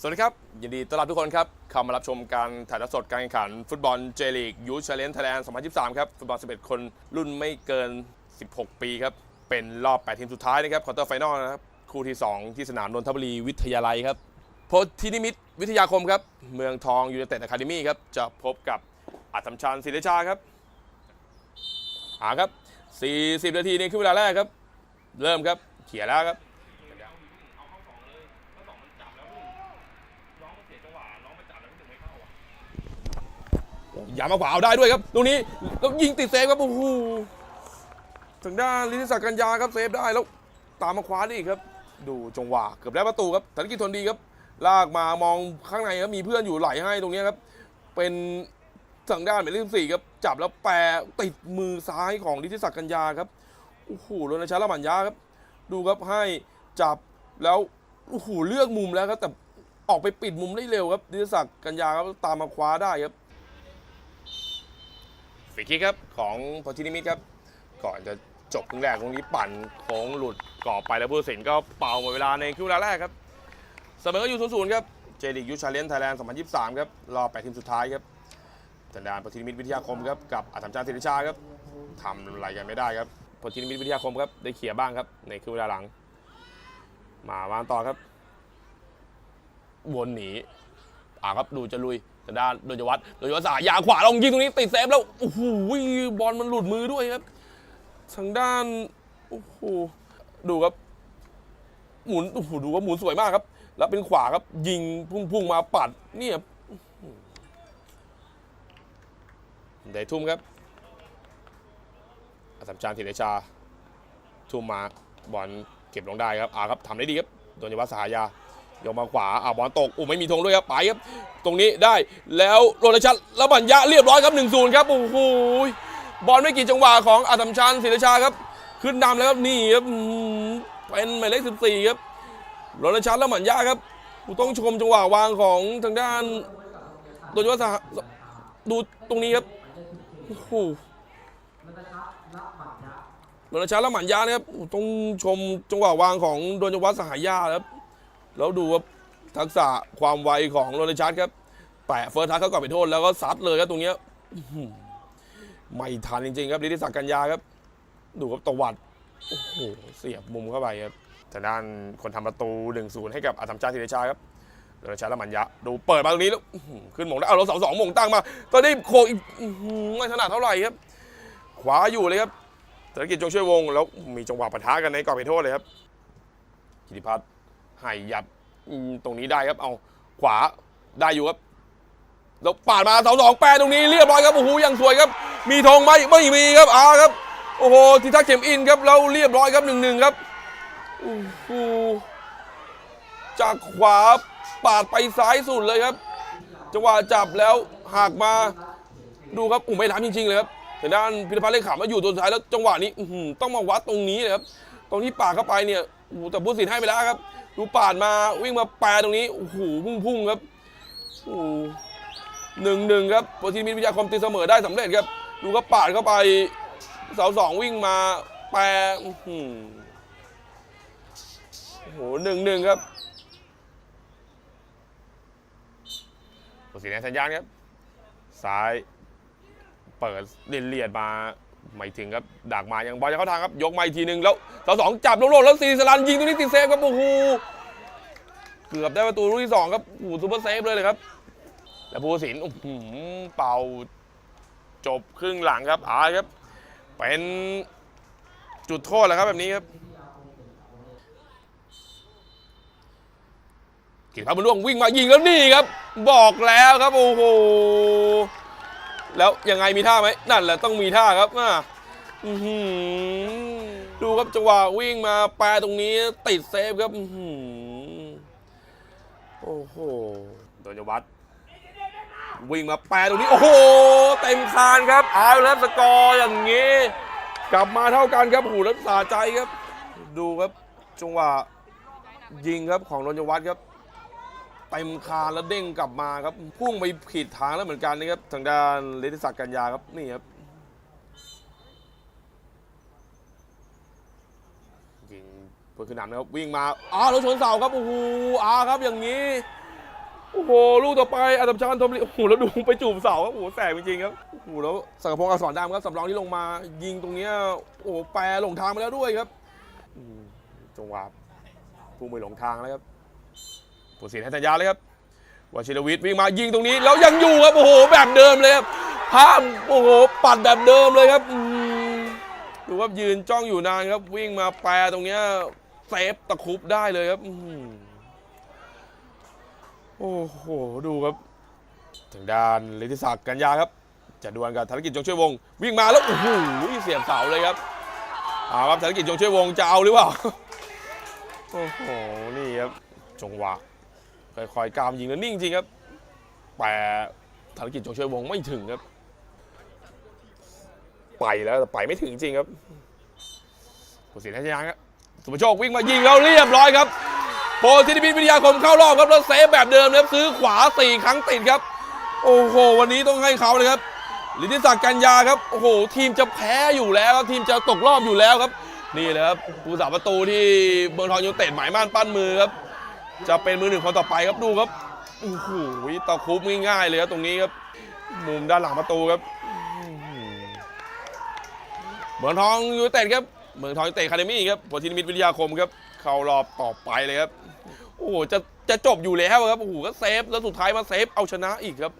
สวัสดีครับ ยินดีต้อนรับทุกคนครับเข้ามารับชมการถ่ายทอดสดการแข่งขัน ฟุตบอลเจลีกยูชเลนไทยแลนด์2023 ครับ ฟุตบอล 11 คนรุ่นไม่เกิน 16 ปีครับ เป็นรอบ 8 ทีมสุดท้ายนะครับควอเตอร์ไฟนอลนะครับ คู่ที่ 2 ที่สนามนนทบุรีวิทยาลัยครับโพธินิมิตวิทยาคมครับ เมืองทองยูเนเต็ดอะคาเดมี่ครับ จะพบกับอัศมชันศิริชาครับอ่าครับ 40 นาทีนี่คือเวลาแรกครับ เริ่มครับเขียแล้วครับ อย่ามาขวาเอาได้ด้วยครับตรงนี้แล้วยิงติดเซฟครับโอ้โหทางด้านลิธิศักดิ์กัญญาครับเซฟได้แล้วตามมาคว้าได้อีกครับ ดูจังหวะเกือบได้ประตูครับธนกิจทนดีครับ ลากมามองข้างในครับมีเพื่อนอยู่ไหลให้ตรงนี้ครับ เป็นทางด้านหมายเลขสี่ครับจับแล้วแปรติดมือซ้ายของลิธิศักดิ์กัญญาครับโอ้โหโรนชาละหมันยาครับ ดูครับให้จับแล้วโอ้โหเลือกมุมแล้วครับแต่ออกไปปิดมุมได้เร็วครับลิธิศักดิ์กัญญาครับตามมาคว้าได้ครับ ฟรีคิกครับ ของโพธินิมิตครับ ก่อนจะจบครึ่งแรกตรงนี้ปั่นโค้งหลุดกรอบไปแล้วผู้สินก็เป่าหมดเวลาในครึ่งเวลาแรกครับเสมอก็อยู่ศูนย์ครับเจลิกยูชาเลนไทยแลนด์2023 ครับรอบ8ทีมสุดท้ายครับทางด้านโพธินิมิตวิทยาคมครับกับอัศมจันทร์ศิริชาครับทำอะไรกันไม่ได้ครับโพธินิมิตวิทยาคมครับได้เขี่ยบ้างครับในครึ่งเวลาหลัง มาวางต่อครับวนหนีอ่าครับดูจะลุย ทางด้านโดยวัฒน์โดยวัฒน์สายยาขวาลงยิงตรงนี้ติดเซฟแล้วโอ้โหบอลมันหลุดมือด้วยครับทางด้านโอ้โหดูครับ หมุนโอ้โหดูว่าหมุนสวยมากครับ แล้วเป็นขวาครับ ยิงพุ่งพุ่งมาปัดเนี่ยครับได้ทุ่มครับอาสัมจานธีรชา ทุ่มมาบอลเก็บลงได้ครับอ่าครับทำได้ดีครับโดยวัฒน์สายยา ยกมาขวาอ่าบอลตกโอ้ไม่มีธงด้วยครับไปครับ ตรงนี้ได้แล้วโรนชัดแล้วบัญญะเรียบร้อยครับ1นศูนย์ครับโอ้โหบอลไม่กี่จังหวะของอาตัมชันศิริชาครับ ขึ้นนำแล้วครับนี่ครับเป็นหมายเลข14ครับโรนชัดแล้วบัญญะครับต้องชมจังหวะวางของทางด้านโดยเฉพาะดูตรงนี้ครับโอ้โหโรนชัดแล้วหมันยานะครับต้องชมจังหวะวางของโดนจวัฒน์สหายาครับ แล้วดูว่าทักษะความไวของโรนชัดครับ แปะเฟิร์สทัชเข้าก่อนไปโทษแล้วก็ซัดเลยครับตรงเนี้ยไม่ทันจริง ๆ ครับฤทธิศักดิ์กัญญาครับ ดูครับตวัดโอ้โหเสียบมุมเข้าไปครับทางด้านคนทำประตู 1-0 ให้กับอาธรรมชาติธีรชาครับโรนชัดละมันยะ ดูเปิดมาตรงนี้แล้วขึ้นมงได้เอาเราเสาสองมงตั้งมา ตอนนี้โคอีกไม่ถนัดเท่าไหร่ครับ ขวาอยู่เลยครับธนกิจจงช่วยวง แล้วมีจังหวะปะทะกันในกรอบเขตโทษเลยครับกิติพัฒน์ ห้ยัดตรงนี้ได้ครับ เอาขวาได้อยู่ครับแล้วปาดมาเสาสองแปรตรงนี้เรียบร้อยครับโอ้โหยังสวยครับ มีธงไหมไม่มีครับอาครับ โอ้โหทีทักษ์เข็มอินครับแล้วเรียบร้อยครับหนึ่งหนึ่งครับโอ้โหจากขวาปาดไปซ้ายสุดเลยครับจังหวะจับแล้วหักมาดูครับอุ้มไม่ทันจริงๆเลยครับแต่ด้านพิรพัฒน์เลขขำมาอยู่ตัวสุดท้ายแล้วจังหวะนี้ต้อหือต้องมาวัดตรงนี้เลยครับตรงที่ปาดเข้าไปเนี่ยแต่ผู้สินให้ไปแล้วครับ ดูปาดมาวิ่งมาแปรตรงนี้โอ้โหพุ่งๆครับโอ้โหหนึ่งหนึ่งครับโปรทีมิตรวิทยาคมตีเสมอได้สำเร็จครับ ดูก็ปาดเข้าไปเสาสองวิ่งมาแปรโอ้โหหนึ่งหนึ่งครับโปรสีแดงสัญญาณครับ ซ้าย เปิดเลียนเลียดมา ไม่ถึงครับดักมายังบอลจะเข้าทางครับ ยกมาอีกทีหนึ่งแล้วเสาสองจับโลงๆแล้วซีสลันยิงตรงนี้ติดเซฟครับโอ้โหเกือบได้ประตูลูกที่สองครับโอ้โหซูเปอร์เซฟเลยเลยครับ แล้วภูสินอื้อหือเป่าจบครึ่งหลังครับอาครับ เป็นจุดโทษแหละครับแบบนี้ครับกิจพัฒน์บุญร่วงวิ่งมายิงแล้วนี่ครับ บอกแล้วครับโอ้โห แล้วยังไงมีท่าไหมนั่นแหละต้องมีท่าครับอ่าดูครับจังหวะวิ่งมาแปรตรงนี้ติดเซฟครับโอ้โหโดนยวัฒน์วิ่งมาแปรตรงนี้ โอ้โห เต็มคานครับเอาแล้วสกอร์อย่างนี้ กลับมาเท่ากันครับหูแล้วสาใจครับ ดูครับจังหวะยิงครับของโดนยวัฒน์ครับ เต็มคานแล้วเด้งกลับมาครับพุ่งไปผิดทางแล้วเหมือนกันนะครับทางด้านเลติศักดิ์กัญญาครับนี่ครับยิงเพื่อขึ้นนำนะครับวิ่งมาอ้าวแล้วชนเสาครับโอ้โหอ้าครับอย่างนี้โอ้โหลูกต่อไปอัตมชานทอมลีโอ้โหแล้วดูไปจูบเสาครับโอ้โหแสบจริงๆครับโอ้โหแล้วสังกพงศ์อักษรดำครับสำรองที่ลงมายิงตรงนี้โอ้โหแปรหลงทางไปแล้วด้วยครับจังหวะผู้มือหลงทางแล้วครับ ผู้สินให้สัญญาเลยครับวชิรวิทย์วิ่งมายิงตรงนี้แล้วยังอยู่ครับโอ้โหแบบเดิมเลยครับภาพโอ้โหปัดแบบเดิมเลยครับอืมดูว่ายืนจ้องอยู่นานครับ วิ่งมาแปรตรงเนี้ยเซฟตะครุบได้เลยครับโอ้โหดูครับทางด้านฤทธิศักดิ์กันยาครับ จะดวลกับธนกิจจงช่วยวง วิ่งมาแล้วโอ้โหเสียบเสาเลยครับเอาครับธนกิจจงช่วยวงจะเอาหรือเปล่าโอ้โหนี่ครับจงหวะ ค่อยๆกามยิงแล้วนิ่งจริงครับ แต่ธนกิจจงช่วยวงไม่ถึงครับ ไปแล้วแต่ไปไม่ถึงจริงครับผู้สินทัชยาครับสุภโชควิ่งมายิงแล้วเรียบร้อยครับโปรธินิพิษวิทยาคมเข้ารอบครับแล้วเซฟแบบเดิมนะครับซื้อขวา4ครั้งติดครับ โอ้โห วันนี้ต้องให้เขาเลยครับลิทธิศักดิ์กันยาครับโอ้โหทีมจะแพ้อยู่แล้วครับทีมจะตกรอบอยู่แล้วครับ นี่เลยครับผู้สาประตูที่เมืองทองยูเต็ดหมายมั่นปั้นมือครับ จะเป็นมือหนึ่งคนต่อไปครับดูครับโอ้โหตะคุบง่ายๆเลยครับตรงนี้ครับ มุมด้านหลังประตูครับอื้อหือเมืองทองยูไนเต็ดครับเมืองทองยูเต็ดคาเดมี่ครับโปรธินมิตวิทยาคมครับ เข้ารอบต่อไปเลยครับ โอ้โหจะจะจบอยู่แล้วครับโอ้โหก็เซฟแล้วสุดท้ายมาเซฟเอาชนะอีกครับ